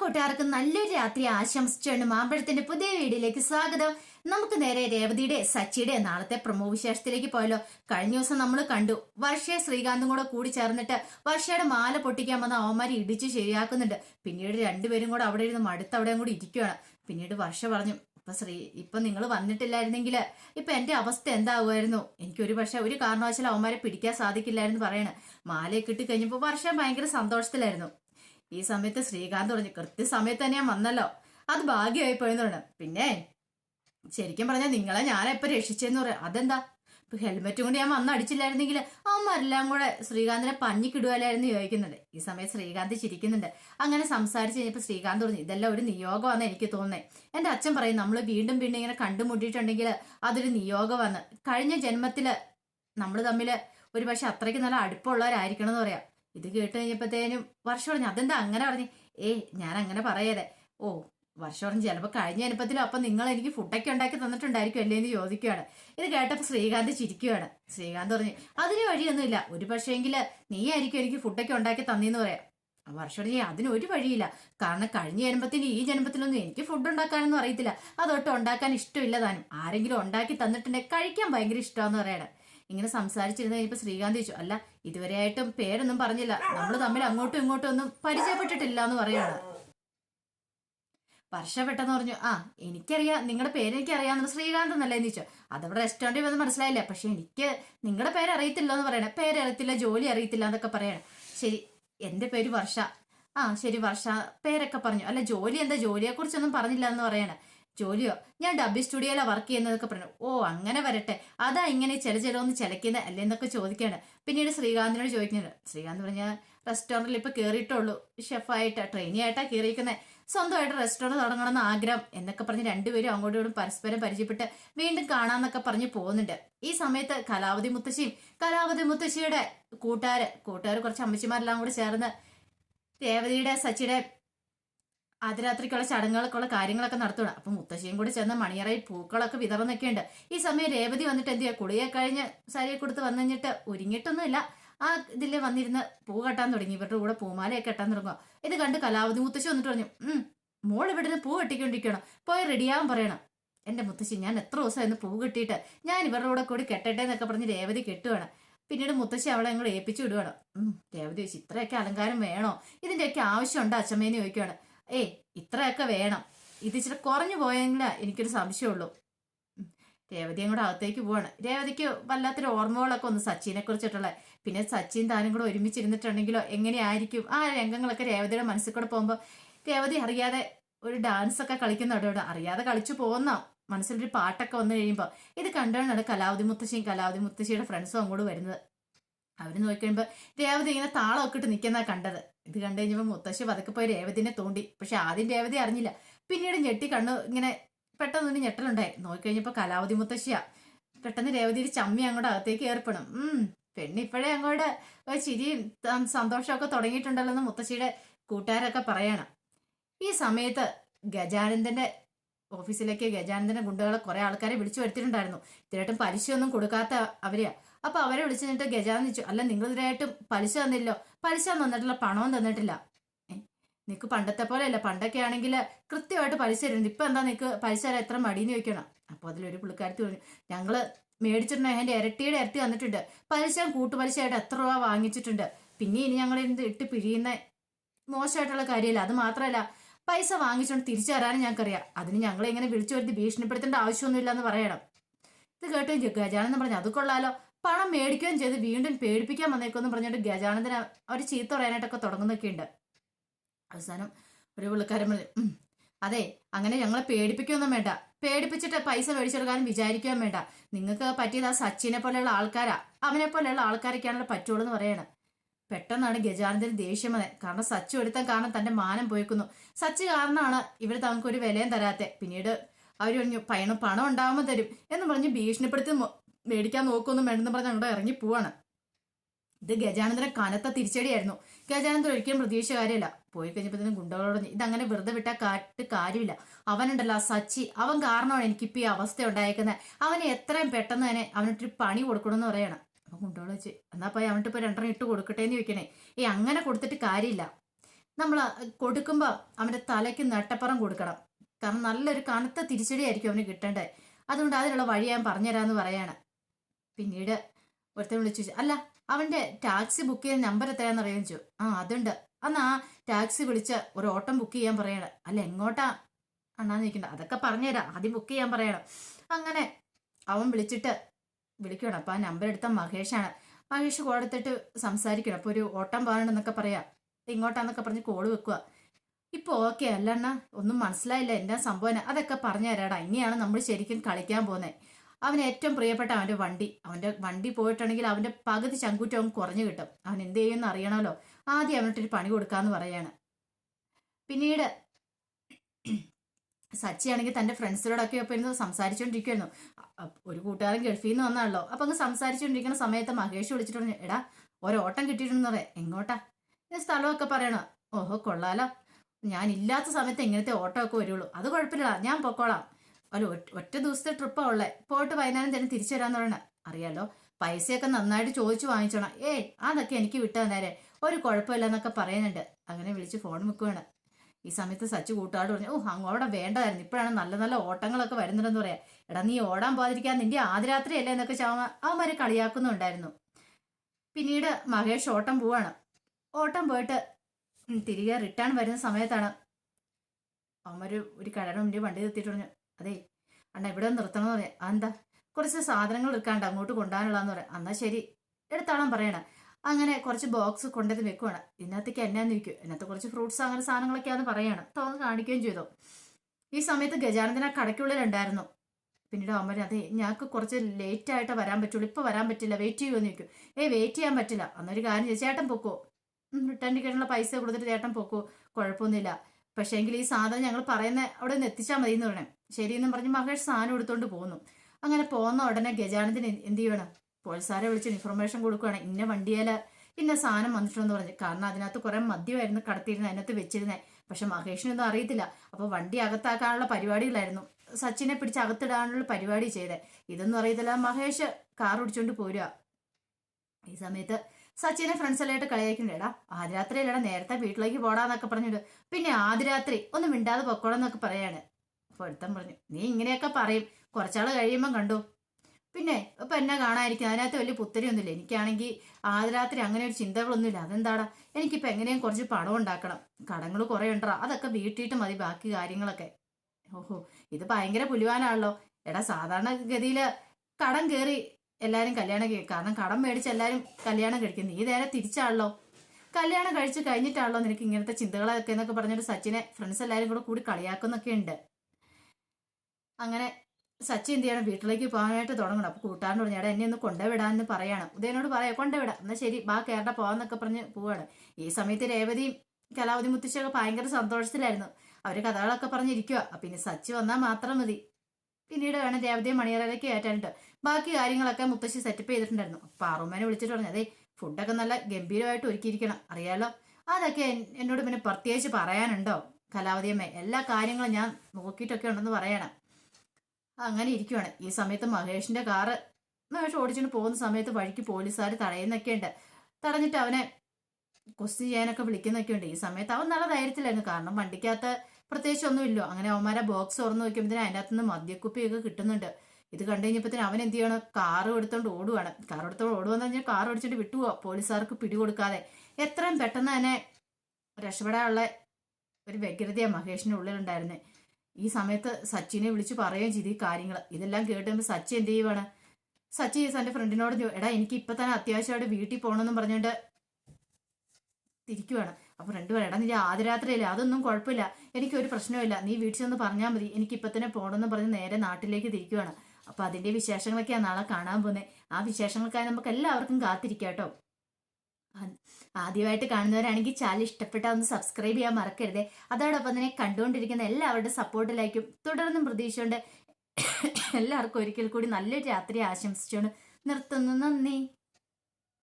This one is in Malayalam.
കൂട്ടുകാർക്ക് നല്ലൊരു രാത്രി ആശംസിച്ചുകൊണ്ട് മാമ്പഴത്തിന്റെ പുതിയ വീഡിയോയിലേക്ക് സ്വാഗതം. നമുക്ക് നേരെ രേവതിയുടെ സച്ചിയുടെ നാളത്തെ പ്രമോ വിശേഷത്തിലേക്ക് പോയല്ലോ കഴിഞ്ഞ ദിവസം നമ്മൾ കണ്ടു. വർഷയെ ശ്രീകാന്തും കൂടെ കൂടി ചേർന്നിട്ട് വർഷയുടെ മാല പൊട്ടിക്കാൻ വന്ന അവന്മാരെ ഇടിച്ച് ശരിയാക്കുന്നുണ്ട്. പിന്നീട് രണ്ടുപേരും കൂടെ അവിടെ ഇരുന്ന് മടുത്ത് അവിടെയും കൂടി ഇരിക്കുകയാണ് പിന്നീട് വർഷ പറഞ്ഞു ഇപ്പൊ ശ്രീ ഇപ്പൊ നിങ്ങൾ വന്നിട്ടില്ലായിരുന്നെങ്കിൽ ഇപ്പൊ എന്റെ അവസ്ഥ എന്താകുമായിരുന്നു എനിക്കൊരു പക്ഷെ ഒരു കാരണവശാലും അവന്മാരെ പിടിക്കാൻ സാധിക്കില്ലായിരുന്നു പറയണേ. മാലയൊക്കെ ഇട്ട് കഴിഞ്ഞപ്പോൾ വർഷം ഭയങ്കര സന്തോഷത്തിലായിരുന്നു. ഈ സമയത്ത് ശ്രീകാന്ത് പറഞ്ഞു കൃത്യസമയത്ത് തന്നെ ഞാൻ വന്നല്ലോ. അത് ഭാഗ്യമായി പോയെന്ന് പറഞ്ഞു. പിന്നെ ശരിക്കും പറഞ്ഞാൽ നിങ്ങളെ ഞാൻ എപ്പോ രക്ഷിച്ചെന്ന് പറയാം. അതെന്താ? ഇപ്പൊ ഹെൽമെറ്റും കൊണ്ട് ഞാൻ വന്ന് അടിച്ചില്ലായിരുന്നെങ്കിൽ അവന്മാരെല്ലാം കൂടെ ശ്രീകാന്തിനെ പഞ്ഞിക്കിടുവല്ലായിരുന്നു ചോദിക്കുന്നുണ്ട്. ഈ സമയത്ത് ശ്രീകാന്ത് ചിരിക്കുന്നുണ്ട്. അങ്ങനെ സംസാരിച്ച് കഴിഞ്ഞപ്പോൾ ശ്രീകാന്ത് പറഞ്ഞു ഇതെല്ലാം ഒരു നിയോഗമാണ് എനിക്ക് തോന്നുന്നത് എന്റെ അച്ഛൻ പറയും നമ്മൾ വീണ്ടും വീണ്ടും ഇങ്ങനെ കണ്ടുമുട്ടിയിട്ടുണ്ടെങ്കിൽ അതൊരു നിയോഗമാണ് കഴിഞ്ഞ ജന്മത്തിൽ നമ്മൾ തമ്മിൽ ഒരു പക്ഷെ അത്രയ്ക്ക് നല്ല അടുപ്പമുള്ളവരായിരിക്കണം എന്ന് പറയാം. ഇത് കേട്ട് കഴിഞ്ഞപ്പോഴത്തേനും വർഷം പറഞ്ഞു അതെന്താ അങ്ങനെ പറഞ്ഞു? ഏയ് ഞാൻ അങ്ങനെ പറയാതെ ഓ വർഷം പറഞ്ഞു ചിലപ്പോൾ കഴിഞ്ഞ അനുപ്പത്തിലും അപ്പം നിങ്ങൾ എനിക്ക് ഫുഡൊക്കെ ഉണ്ടാക്കി തന്നിട്ടുണ്ടായിരിക്കും അല്ലേ എന്ന് ചോദിക്കുകയാണ്. ഇത് കേട്ടപ്പോൾ ശ്രീകാന്ത് ചിരിക്കുകയാണ്. ശ്രീകാന്ത് പറഞ്ഞു അതിന് വഴിയൊന്നുമില്ല. ഒരു പക്ഷേങ്കിൽ നീ ആയിരിക്കും എനിക്ക് ഫുഡൊക്കെ ഉണ്ടാക്കി തന്നീന്ന് പറയാം. വർഷം പറഞ്ഞു അതിന് ഒരു വഴിയില്ല. കാരണം കഴിഞ്ഞ ജന്മത്തിന് ഈ ജന്മത്തിലൊന്നും എനിക്ക് ഫുഡ് ഉണ്ടാക്കാനൊന്നും അറിയത്തില്ല. അതൊട്ടും ഉണ്ടാക്കാൻ ഇഷ്ടമില്ല താനും. ആരെങ്കിലും ഉണ്ടാക്കി തന്നിട്ടുണ്ടെങ്കിൽ കഴിക്കാൻ ഭയങ്കര ഇഷ്ടമാണെന്ന് പറയണേ. ഇങ്ങനെ സംസാരിച്ചിരുന്ന കഴിഞ്ഞപ്പോൾ ശ്രീകാന്ത് ചോദിച്ചു അല്ല ഇതുവരെയായിട്ടും പേരൊന്നും പറഞ്ഞില്ല. നമ്മൾ തമ്മിൽ അങ്ങോട്ടും ഇങ്ങോട്ടും ഒന്നും പരിചയപ്പെട്ടിട്ടില്ല എന്ന് പറയാണ് വർഷ പെട്ടെന്ന് പറഞ്ഞു ആ എനിക്കറിയാം നിങ്ങളുടെ പേര് എനിക്ക് അറിയാമെന്ന് ശ്രീകാന്ത് എന്നല്ലേ? എന്ന് ചോദിച്ചു. അതവിടെ റെസ്റ്റോറന്റിൽ വന്ന് മനസ്സിലായില്ല? പക്ഷെ എനിക്ക് നിങ്ങളുടെ പേര് അറിയത്തില്ല എന്ന് പറയണേ. പേര് അറിയത്തില്ല ജോലി അറിയത്തില്ല എന്നൊക്കെ പറയണേ. ശരി എന്റെ പേര് വർഷ. ആ ശരി വർഷ. പേരൊക്കെ പറഞ്ഞു. അല്ല ജോലി എന്താ? ജോലിയെക്കുറിച്ചൊന്നും പറഞ്ഞില്ല എന്ന് പറയണേ. ജോലിയോ? ഞാൻ ഡബ്ബി സ്റ്റുഡിയോയിലാണ് വർക്ക് ചെയ്യുന്നതൊക്കെ പറഞ്ഞു. ഓ അങ്ങനെ വരട്ടെ. അതാ ഇങ്ങനെ ചില ചിലവൊന്ന് ചിലക്കുന്ന അല്ലേ എന്നൊക്കെ ചോദിക്കുകയാണ് പിന്നീട് ശ്രീകാന്തിനോട് ചോദിക്കുന്നുണ്ട്. ശ്രീകാന്ത് പറഞ്ഞ റെസ്റ്റോറന്റിൽ ഇപ്പൊ കയറിയിട്ടുള്ളൂ ഷെഫായിട്ടാണ് ട്രെയിനി ആയിട്ടാ കയറിയിരിക്കുന്നത് സ്വന്തമായിട്ട് റെസ്റ്റോറന്റ് തുടങ്ങണമെന്ന് ആഗ്രഹം എന്നൊക്കെ പറഞ്ഞ് രണ്ടുപേരും അങ്ങോട്ടും പരസ്പരം പരിചയപ്പെട്ട് വീണ്ടും കാണാമെന്നൊക്കെ പറഞ്ഞ് പോകുന്നുണ്ട്. ഈ സമയത്ത് കലാവതി മുത്തശ്ശിയും കലാവതി മുത്തശ്ശിയുടെ കൂട്ടുകാർ കൂട്ടുകാർ കുറച്ച് അമ്മച്ചിമാരെല്ലാം കൂടി ചേർന്ന് രേവതിയുടെ സച്ചിയുടെ ആദ്യരാത്രിക്കുള്ള ചടങ്ങുകൾക്കുള്ള കാര്യങ്ങളൊക്കെ നടത്തണം അപ്പൊ മുത്തശ്ശിയും കൂടി ചെന്ന് മണിയറയിൽ പൂക്കളൊക്കെ വിതറുന്നൊക്കെ ഉണ്ട് ഈ സമയം രേവതി വന്നിട്ട് എന്ത് ചെയ്യുക കുളിയെ കഴിഞ്ഞ് സാരിയെ കൊടുത്ത് വന്നു കഴിഞ്ഞിട്ട് ഒരുങ്ങിയിട്ടൊന്നുമില്ല. ആ ഇതിൽ വന്നിരുന്ന് പൂ കെട്ടാൻ തുടങ്ങി. ഇവരുടെ കൂടെ പൂമാലയൊക്കെ കെട്ടാൻ തുടങ്ങുക ഇത് കണ്ട് കലാവതി മുത്തശ്ശി വന്നിട്ട് പറഞ്ഞു ഉം മോൾ ഇവിടെ നിന്ന് പൂ കെട്ടിക്കൊണ്ടിരിക്കണം പോയി റെഡിയാവാൻ പറയണം. എന്റെ മുത്തശ്ശി ഞാൻ എത്ര ദിവസമായിരുന്നു പൂ കെട്ടിയിട്ട് ഞാൻ ഇവരുടെ കൂടെ കൂടി കെട്ടട്ടെ എന്നൊക്കെ പറഞ്ഞ് രേവതി കെട്ടുവാണ്. പിന്നീട് മുത്തശ്ശി അവളെ ഞങ്ങൾ ഏൽപ്പിച്ചു വിടുവാണ്. രേവതി ചോദിച്ചു ഇത്രയൊക്കെ അലങ്കാരം വേണോ? ഇതിന്റെയൊക്കെ ആവശ്യമുണ്ടോ? അച്ഛമ്മേന്ന് ചോദിക്കുവാണ്. ഏയ് ഇത്രയൊക്കെ വേണം. ഇത് ഇച്ചിരി കുറഞ്ഞു പോയെങ്കിലാ എനിക്കൊരു സംശയമുള്ളൂ. രേവതിയും കൂടെ അകത്തേക്ക് പോവാണ്. രേവതിക്ക് വല്ലാത്തൊരു ഓർമ്മകളൊക്കെ ഒന്ന് സച്ചിനെ കുറിച്ചിട്ടുള്ള. പിന്നെ സച്ചിൻ താനും കൂടെ ഒരുമിച്ചിരുന്നിട്ടുണ്ടെങ്കിലോ എങ്ങനെയായിരിക്കും? ആ രംഗങ്ങളൊക്കെ രേവതിയുടെ മനസ്സിൽ കൂടെ പോകുമ്പോൾ രേവതി അറിയാതെ ഒരു ഡാൻസ് ഒക്കെ കളിക്കുന്ന ഇവിടെ അറിയാതെ കളിച്ചു പോകുന്ന മനസ്സിലൊരു പാട്ടൊക്കെ വന്നു കഴിയുമ്പോൾ ഇത് കണ്ടാണ് കലാവതി മുത്തശ്ശിയും കലാവതി മുത്തശ്ശിയുടെ ഫ്രണ്ട്സും അങ്ങോട്ട് വരുന്നത്. അവർ നോക്കിക്കഴിയുമ്പോൾ രേവതി ഇങ്ങനെ താളമൊക്കെ ഇട്ട് നിൽക്കുന്ന കണ്ടത്. ഇത് കണ്ടു കഴിഞ്ഞപ്പോൾ മുത്തശ്ശി പതുക്കെ പോയി രേവതിനെ തോണ്ടി. പക്ഷെ ആദ്യം രേവതി അറിഞ്ഞില്ല. പിന്നീട് ഞെട്ടി കണ്ണു ഇങ്ങനെ പെട്ടെന്ന് തന്നെ ഞെട്ടലുണ്ടായി. നോക്കിക്കഴിഞ്ഞപ്പോൾ കലാവതി മുത്തശ്ശിയാ. പെട്ടെന്ന് രേവതി ഒരു ചമ്മി അങ്ങോട്ട് അകത്തേക്ക് ഏർപ്പെടും. ഉം പെണ്ണ് ഇപ്പോഴേ അങ്ങോട്ട് ചിരിയും സന്തോഷമൊക്കെ തുടങ്ങിയിട്ടുണ്ടല്ലോ എന്ന് മുത്തശ്ശിയുടെ കൂട്ടുകാരൊക്കെ പറയണം. ഈ സമയത്ത് ഗജാനന്ദന്റെ ഓഫീസിലേക്ക് ഗജാനന്ദന്റെ ഗുണ്ടകളെ കുറെ ആൾക്കാരെ വിളിച്ചു വരുത്തിയിട്ടുണ്ടായിരുന്നു. ഇതിനായിട്ടും പലിശയൊന്നും കൊടുക്കാത്ത അവരെയാ. അപ്പൊ അവരെ വിളിച്ചിട്ട് നിന്നിട്ട് ചോദിച്ചു അല്ല നിങ്ങൾ ഇതിനായിട്ടും പലിശ തന്നില്ലോ പലിശ തന്നിട്ടില്ല പണവും തന്നിട്ടില്ല. നിക്ക് നിനക്ക് പണ്ടത്തെ പോലെയല്ല. പണ്ടൊക്കെ ആണെങ്കിൽ കൃത്യമായിട്ട് പലിശ തരുന്നത് ഇപ്പൊ എന്താ നിനക്ക് പലിശ തരാൻ എത്ര മടിയെന്ന് ചോദിക്കണം? അപ്പൊ അതിലൊരു പുള്ളിക്കാരത്തി പറഞ്ഞു ഞങ്ങൾ മേടിച്ചിട്ടുണ്ട്. അതിന്റെ ഇരട്ടിയുടെ ഇരട്ടി തന്നിട്ടുണ്ട്. പലിശ കൂട്ടുപലിശയായിട്ട് എത്ര രൂപ വാങ്ങിച്ചിട്ടുണ്ട്? പിന്നെ ഇനി ഞങ്ങൾ ഇത് ഇട്ട് പിഴിയുന്ന മോശമായിട്ടുള്ള കാര്യമല്ല. അത് മാത്രമല്ല പൈസ വാങ്ങിച്ചുകൊണ്ട് തിരിച്ചു ഞങ്ങൾക്കറിയാം. അതിന് ഞങ്ങളെ ഇങ്ങനെ വിളിച്ചു വരുത്തി ഭീഷണിപ്പെടുത്തേണ്ട ആവശ്യമൊന്നുമില്ല എന്ന് പറയണം. ഇത് കേട്ട് ഗജാനെന്ന് പറഞ്ഞു അത് കൊള്ളാലോ. പണം മേടിക്കുകയും ചെയ്ത് വീണ്ടും പേടിപ്പിക്കാൻ വന്നേക്കുമെന്ന് പറഞ്ഞിട്ട് ഗജാനന്ദൻ അവർ ചീത്ത പറയാനായിട്ടൊക്കെ തുടങ്ങുന്നൊക്കെ ഉണ്ട് അവസാനം ഒരു പുള്ളിക്കാരൻ പറഞ്ഞു അതെ അങ്ങനെ ഞങ്ങളെ പേടിപ്പിക്കുകയൊന്നും വേണ്ട. പേടിപ്പിച്ചിട്ട് പൈസ മേടിച്ചെടുക്കാനും വിചാരിക്കുകയും വേണ്ട. നിങ്ങൾക്ക് പറ്റിയത് ആ സച്ചിനെ പോലെയുള്ള ആൾക്കാരാ. അവനെ പോലെയുള്ള ആൾക്കാരൊക്കെയാണല്ലോ പറ്റുള്ളൂ എന്ന് പറയണം. പെട്ടെന്നാണ് ഗജാനന്ദന് ദേഷ്യം വന്നത്. കാരണം സച്ചു എടുത്താൽ കാരണം തന്റെ മാനം പോയിക്കുന്നു. സച്ച് കാരണമാണ് ഇവർ തങ്ങൾക്ക് ഒരു വിലയും തരാത്തെ. പിന്നീട് അവർ പറഞ്ഞു പയണം പണം ഉണ്ടാവുമ്പോൾ തരും എന്ന് പറഞ്ഞ് ഭീഷണിപ്പെടുത്തി മേടിക്കാൻ നോക്കൊന്നും വേണ്ടെന്ന് പറഞ്ഞ് അങ്ങോട്ട് ഇറങ്ങി പോവാണ്. ഇത് ഗജാനന്ദനെ കനത്ത തിരിച്ചടിയായിരുന്നു. ഗജാനന്ദൻ ഒരിക്കലും പ്രതീക്ഷ കാര്യമില്ല. പോയി കഴിഞ്ഞപ്പോഴത്തേനും ഗുണ്ടകളോട് ഇത് ഇതങ്ങനെ വെറുതെ വിട്ടാൽ കാട്ട് കാര്യമില്ല. അവനുണ്ടല്ലോ സച്ചി. അവൻ കാരണമാണ് എനിക്കിപ്പോൾ ഈ അവസ്ഥ ഉണ്ടായേക്കുന്നത് അവന് എത്രയും പെട്ടെന്ന് തന്നെ അവനൊരു പണി കൊടുക്കണമെന്ന് പറയണം. അപ്പൊ ഗുണ്ടകൾ വെച്ച് എന്നാ പോയി അവനിട്ട് ഇപ്പൊ രണ്ടെണ്ണം ഇട്ട് കൊടുക്കട്ടെ എന്ന് ചോദിക്കണേ. ഏ അങ്ങനെ കൊടുത്തിട്ട് കാര്യമില്ല. നമ്മൾ കൊടുക്കുമ്പോൾ അവന്റെ തലയ്ക്ക് നട്ടപ്പുറം കൊടുക്കണം. കാരണം നല്ലൊരു കനത്ത തിരിച്ചടിയായിരിക്കും അവന് കിട്ടേണ്ടത്. അതുകൊണ്ട് അതിനുള്ള വഴി ഞാൻ പറഞ്ഞുതരാമെന്ന് പറയാണ്. പിന്നീട് ഒരുത്തൻ വിളിച്ചു അല്ല അവന്റെ ടാക്സി ബുക്ക് ചെയ്ത നമ്പർ എത്രയാന്ന് അറിയാൻ ചോദിച്ചു. ആ അതുണ്ട്. അന്ന് ആ ടാക്സി വിളിച്ച് ഒരു ഓട്ടം ബുക്ക് ചെയ്യാൻ പറയണം. അല്ല എങ്ങോട്ടാ? അണ്ണാന്ന് ചോദിക്കണ്ട. അതൊക്കെ പറഞ്ഞുതരാം. ആദ്യം ബുക്ക് ചെയ്യാൻ പറയണം. അങ്ങനെ അവൻ വിളിച്ചിട്ട് വിളിക്കണം അപ്പൊ ആ നമ്പർ എടുത്ത മഹേഷാണ്. മഹേഷ് കോടത്തിട്ട് സംസാരിക്കണം അപ്പോൾ ഒരു ഓട്ടം പോകാനുണ്ടെന്നൊക്കെ പറയാം. ഇങ്ങോട്ടാന്നൊക്കെ പറഞ്ഞ് കോൾ വെക്കുക ഇപ്പൊ ഓക്കെ. അല്ലണ്ണ ഒന്നും മനസ്സിലായില്ല. എന്താ സംഭവം? അതൊക്കെ പറഞ്ഞു തരാടാ ഇനിയാണ് നമ്മൾ ശരിക്കും കളിക്കാൻ പോകുന്നത്. അവന് ഏറ്റവും പ്രിയപ്പെട്ട അവന്റെ വണ്ടി. അവന്റെ വണ്ടി പോയിട്ടുണ്ടെങ്കിൽ അവന്റെ പകുതി ചങ്കൂറ്റം അവൻ കുറഞ്ഞു കിട്ടും. അവൻ എന്ത് ചെയ്യുമെന്ന് അറിയണമല്ലോ. ആദ്യം അവനൊട്ടൊരു പണി കൊടുക്കാന്ന് പറയാണ്. പിന്നീട് സച്ചിയാണെങ്കിൽ തന്റെ ഫ്രണ്ട്സിനോടൊക്കെ ഒപ്പം ഇരുന്ന് സംസാരിച്ചുകൊണ്ടിരിക്കുമായിരുന്നു ഒരു കൂട്ടുകാരൻ ഗൾഫിൽ നിന്ന് വന്നാണല്ലോ. അപ്പൊ അങ്ങ് സംസാരിച്ചുകൊണ്ടിരിക്കുന്ന സമയത്ത് മഹേഷ് വിളിച്ചിട്ടുണ്ട് എടാ ഒരോട്ടം കിട്ടിയിട്ടുണ്ടെന്ന് പറയാം എങ്ങോട്ടാ? ഈ സ്ഥലമൊക്കെ പറയണോ. ഓഹോ കൊള്ളാലോ. ഞാൻ ഇല്ലാത്ത സമയത്ത് ഇങ്ങനത്തെ ഓട്ടമൊക്കെ വരുള്ളൂ. അത് കുഴപ്പമില്ല ഞാൻ പൊക്കോളാം. അല്ല ഒറ്റ- ദിവസത്തെ ട്രിപ്പാ ഉള്ളേ. പോയിട്ട് വൈകുന്നേരം തന്നെ തിരിച്ചു വരാന്ന് പറയണ. അറിയാലോ? പൈസയൊക്കെ നന്നായിട്ട് ചോദിച്ചു വാങ്ങിച്ചോണം. ഏയ് അതൊക്കെ എനിക്ക് വിട്ടാ നേരെ. ഒരു കുഴപ്പമില്ല എന്നൊക്കെ പറയുന്നുണ്ട്. അങ്ങനെ വിളിച്ച് ഫോൺ വെക്കുവാണ് ഈ സമയത്ത് സച്ചു കൂട്ടാട് പറഞ്ഞു ഓ അങ്ങോടെ വേണ്ടതായിരുന്നു. ഇപ്പോഴാണ് നല്ല നല്ല ഓട്ടങ്ങളൊക്കെ വരുന്നുണ്ടെന്ന് പറയാം. എടാ നീ ഓടാൻ പോകാതിരിക്കാൻ നിന്റെ ആദ്യരാത്രി അല്ലേ എന്നൊക്കെ ചാവ അവന്മാരെ കളിയാക്കുന്നുണ്ടായിരുന്നു. പിന്നീട് മഹേഷ് ഓട്ടം പോവാണ്. ഓട്ടം പോയിട്ട് തിരികെ റിട്ടേൺ വരുന്ന സമയത്താണ്. അവന്മാര് ഒരു കടയുടെ മുന്നിൽ വണ്ടി നിർത്തിയിട്ട് പറഞ്ഞു അതെ അണ്ണ ഇവിടെ നിർത്തണം എന്ന് പറയാം. അതെന്താ? കുറച്ച് സാധനങ്ങൾ എടുക്കാണ്ട് അങ്ങോട്ട് കൊണ്ടുപോകാനുള്ളതെന്ന് പറയാം. എന്നാ ശരി എടുത്താളാൻ പറയണ. അങ്ങനെ കുറച്ച് ബോക്സ് കൊണ്ടത് വെക്കുവാണ്. ഇതിനകത്തേക്ക് എന്നാന്ന് വെക്കും ഇതിനകത്ത് കുറച്ച് ഫ്രൂട്ട്സ് അങ്ങനെ സാധനങ്ങളൊക്കെയാന്ന് പറയാണ്. തോന്നു കാണിക്കുകയും ചെയ്തു. ഈ സമയത്ത് ഗജാനന്ദന കടയ്ക്കുള്ളിൽ ഉണ്ടായിരുന്നു. പിന്നീട് അമ്മ അതെ ഞങ്ങൾക്ക് കുറച്ച് ലേറ്റ് ആയിട്ട് വരാൻ പറ്റുള്ളൂ. ഇപ്പൊ വരാൻ പറ്റില്ല. വെയിറ്റ് ചെയ്യുമെന്ന് ചോദിക്കും. ഏ വെയിറ്റ് ചെയ്യാൻ പറ്റില്ല. അന്നൊരു കാര്യം ചെയ്യ്, ചേട്ടൻ പൊക്കോ. റിട്ടേൺ ടിക്കറ്റിനുള്ള പൈസ കൊടുത്തിട്ട് ചേട്ടൻ പൊക്കോ. കുഴപ്പമൊന്നുമില്ല. പക്ഷേ എങ്കിൽ ഈ സാധനം ഞങ്ങൾ പറയുന്ന അവിടെ നിന്ന് എത്തിച്ചാൽ മതി എന്ന് പറയണം. ശരിയെന്നും പറഞ്ഞ് മഹേഷ് സാധനം എടുത്തുകൊണ്ട് പോകുന്നു അങ്ങനെ പോകുന്ന ഉടനെ ഗജാനന്ദൻ എന്ത് ചെയ്യണം പോലീസാരെ വിളിച്ച് ഇൻഫർമേഷൻ കൊടുക്കുകയാണ് ഇന്ന വണ്ടിയേല ഇന്ന സാധനം വന്നിട്ടുണ്ടെന്ന് പറഞ്ഞു. കാരണം അതിനകത്ത് കുറെ മദ്യമായിരുന്നു കടത്തിയിരുന്നത് അതിനകത്ത് വെച്ചിരുന്നത് പക്ഷെ മഹേഷിനൊന്നും അറിയത്തില്ല. അപ്പൊ വണ്ടി അകത്താക്കാനുള്ള പരിപാടികളായിരുന്നു. സച്ചിനെ പിടിച്ച് അകത്തിടാനുള്ള പരിപാടി ചെയ്തേ. ഇതൊന്നും അറിയത്തില്ല. മഹേഷ് കാർ ഓടിച്ചോണ്ട് പോരുക ഈ സമയത്ത് സച്ചിനെ ഫ്രണ്ട്സെല്ലായിട്ട് എല്ലായിട്ട് ആദ്യ അല്ലടാ നേരത്തെ വീട്ടിലേക്ക് പോടാന്നൊക്കെ പറഞ്ഞിട്ട്. പിന്നെ ആദ്യരാത്രി ഒന്ന് മിണ്ടാതെ പൊക്കോളെന്നൊക്കെ പറയാണ്. അപ്പൊ ഒരുത്തൻ പറഞ്ഞു നീ ഇങ്ങനെയൊക്കെ പറയും. കുറച്ചാൾ കഴിയുമ്പം കണ്ടു. പിന്നെ ഇപ്പൊ എന്നെ കാണാതിരിക്കും. അതിനകത്ത് വലിയ പുത്തരിയൊന്നുമില്ല എനിക്കാണെങ്കിൽ ആദ്യരാത്രി അങ്ങനെ ഒരു ചിന്തകളൊന്നുമില്ല. അതെന്താടാ? എനിക്കിപ്പോ എങ്ങനെയും കുറച്ച് പണം ഉണ്ടാക്കണം. കടങ്ങൾ കുറെ ഉണ്ടാ അതൊക്കെ വീട്ടിയിട്ട് മതി ബാക്കി കാര്യങ്ങളൊക്കെ. ഓഹോ ഇത് ഭയങ്കര പുലിവാനാണല്ലോ. എടാ സാധാരണ ഗതിയിൽ കടം കയറി എല്ലാരും കല്യാണം കഴിക്കും കാരണം കടം മേടിച്ച് എല്ലാവരും കല്യാണം കഴിക്കും. നീ നേരെ തിരിച്ചാണല്ലോ. കല്യാണം കഴിച്ച് കഴിഞ്ഞിട്ടാണല്ലോ നിനക്ക് ഇങ്ങനത്തെ ചിന്തകളൊക്കെ എന്നൊക്കെ പറഞ്ഞിട്ട് സച്ചിനെ ഫ്രണ്ട്സ് എല്ലാവരും കൂടെ കൂടി കളിയാക്കുന്നൊക്കെ ഉണ്ട്. അങ്ങനെ സച്ചി എന്ത് ചെയ്യണം? വീട്ടിലേക്ക് പോകാനായിട്ട് തുടങ്ങണം. അപ്പൊ കൂട്ടുകാരൻ പറഞ്ഞു എടാ എന്നെ ഒന്ന് കൊണ്ടുവിടാന്ന് പറയാണ്. ഉദയനോട് പറയാം കൊണ്ടുവിടാം എന്നാ ശരി ബാ കേരള പോവാന്നൊക്കെ പറഞ്ഞ് പോവാണ്. ഈ സമയത്ത് രേവതിയും കലാവതി മുത്തശ്ശിയൊക്കെ ഭയങ്കര സന്തോഷത്തിലായിരുന്നു. അവർ കഥകളൊക്കെ പറഞ്ഞിരിക്കുക പിന്നെ സച്ചി വന്നാൽ മാത്രം മതി. പിന്നീട് വേണം ദേവതയെ മണിയറയിലേക്ക് കയറ്റാനിട്ട് ബാക്കി കാര്യങ്ങളൊക്കെ മുത്തശ്ശി സെറ്റപ്പ് ചെയ്തിട്ടുണ്ടായിരുന്നു. പാറുമ്മേനെ വിളിച്ചിട്ട് പറഞ്ഞു അതെ ഫുഡൊക്കെ നല്ല ഗംഭീരമായിട്ട് ഒരുക്കിയിരിക്കണം. അറിയാലോ? അതൊക്കെ എന്നോട് പിന്നെ പ്രത്യേകിച്ച് പറയാനുണ്ടോ? കലാവതിയമ്മേ എല്ലാ കാര്യങ്ങളും ഞാൻ നോക്കിയിട്ടൊക്കെ ഉണ്ടെന്ന് പറയണം. അങ്ങനെ ഇരിക്കുവാണ്. ഈ സമയത്ത് മഹേഷിന്റെ കാറ് മഹേഷ് ഓടിച്ചിട്ട് പോകുന്ന സമയത്ത് വഴിക്ക് പോലീസുകാർ തടയുന്നൊക്കെ ഉണ്ട്. തടഞ്ഞിട്ട് അവനെ ക്വസ്റ്റ്യൻ ചെയ്യാനൊക്കെ വിളിക്കുന്നൊക്കെ ഉണ്ട്. ഈ സമയത്ത് അവൻ നല്ല ധൈര്യത്തിലായിരുന്നു. കാരണം വണ്ടിക്കകത്ത് പ്രത്യേകിച്ച് ഒന്നുമില്ലോ അങ്ങനെ അവന്മാരെ ബോക്സ് തുറന്നു നോക്കുമ്പോഴത്തേന് അതിനകത്ത് നിന്ന് മദ്യക്കുപ്പിയൊക്കെ കിട്ടുന്നുണ്ട്. ഇത് കണ്ടു കഴിഞ്ഞപ്പോഴത്തേന് അവൻ എന്ത് ചെയ്യണം? കാറ് എടുത്തോണ്ട് ഓടുവാണ്. കാർ എടുത്തോണ്ട് ഓടുവെന്ന് പറഞ്ഞാൽ കാർ ഓടിച്ചിട്ട് വിട്ടുപോവാ. പോലീസുകാർക്ക് പിടികൊടുക്കാതെ. എത്രയും പെട്ടെന്ന് തന്നെ രക്ഷപ്പെടാനുള്ള ഒരു വ്യഗ്രതയാ മഹേഷിന്റെ ഉള്ളിലുണ്ടായിരുന്നത് ഈ സമയത്ത് സച്ചിനെ വിളിച്ച് പറയുകയും ചെയ്തു ഈ കാര്യങ്ങൾ ഇതെല്ലാം കേട്ടുമ്പോൾ സച്ചി എന്ത് ചെയ്യുവാണ്? സച്ചി തന്റെ ഫ്രണ്ടിനോട് എടാ എനിക്ക് ഇപ്പൊ തന്നെ അത്യാവശ്യമായിട്ട് വീട്ടിൽ പോകണമെന്നും പറഞ്ഞുകൊണ്ട് തിരിക്കുവാണ്. അപ്പൊ രണ്ടുപേരും എടാ നീ ആദ്യരാത്രിയല്ലേ? അതൊന്നും കുഴപ്പമില്ല. എനിക്ക് ഒരു പ്രശ്നമില്ല നീ വീട്ടിൽ ചെന്ന് പറഞ്ഞാൽ മതി. എനിക്ക് ഇപ്പൊ തന്നെ പോകണമെന്ന് പറഞ്ഞ് നേരെ നാട്ടിലേക്ക് തിരിക്കുവാണ്. അപ്പൊ അതിന്റെ വിശേഷങ്ങളൊക്കെയാണ് നാളെ കാണാൻ പോകുന്നത് ആ വിശേഷങ്ങൾക്കായി നമുക്ക് എല്ലാവർക്കും കാത്തിരിക്കാം കേട്ടോ. ആദ്യമായിട്ട് കാണുന്നവരാണെങ്കിൽ ചാനൽ ഇഷ്ടപ്പെട്ടാൽ ഒന്ന് സബ്സ്ക്രൈബ് ചെയ്യാൻ മറക്കരുതേ. അതോടൊപ്പം തന്നെ കണ്ടുകൊണ്ടിരിക്കുന്ന എല്ലാവരുടെ സപ്പോർട്ടിലായിരിക്കും തുടർന്നും പ്രതീക്ഷയുണ്ട് എല്ലാവർക്കും ഒരിക്കൽ കൂടി നല്ലൊരു രാത്രി ആശംസിച്ചുകൊണ്ട് നിർത്തുന്നു. നന്ദി.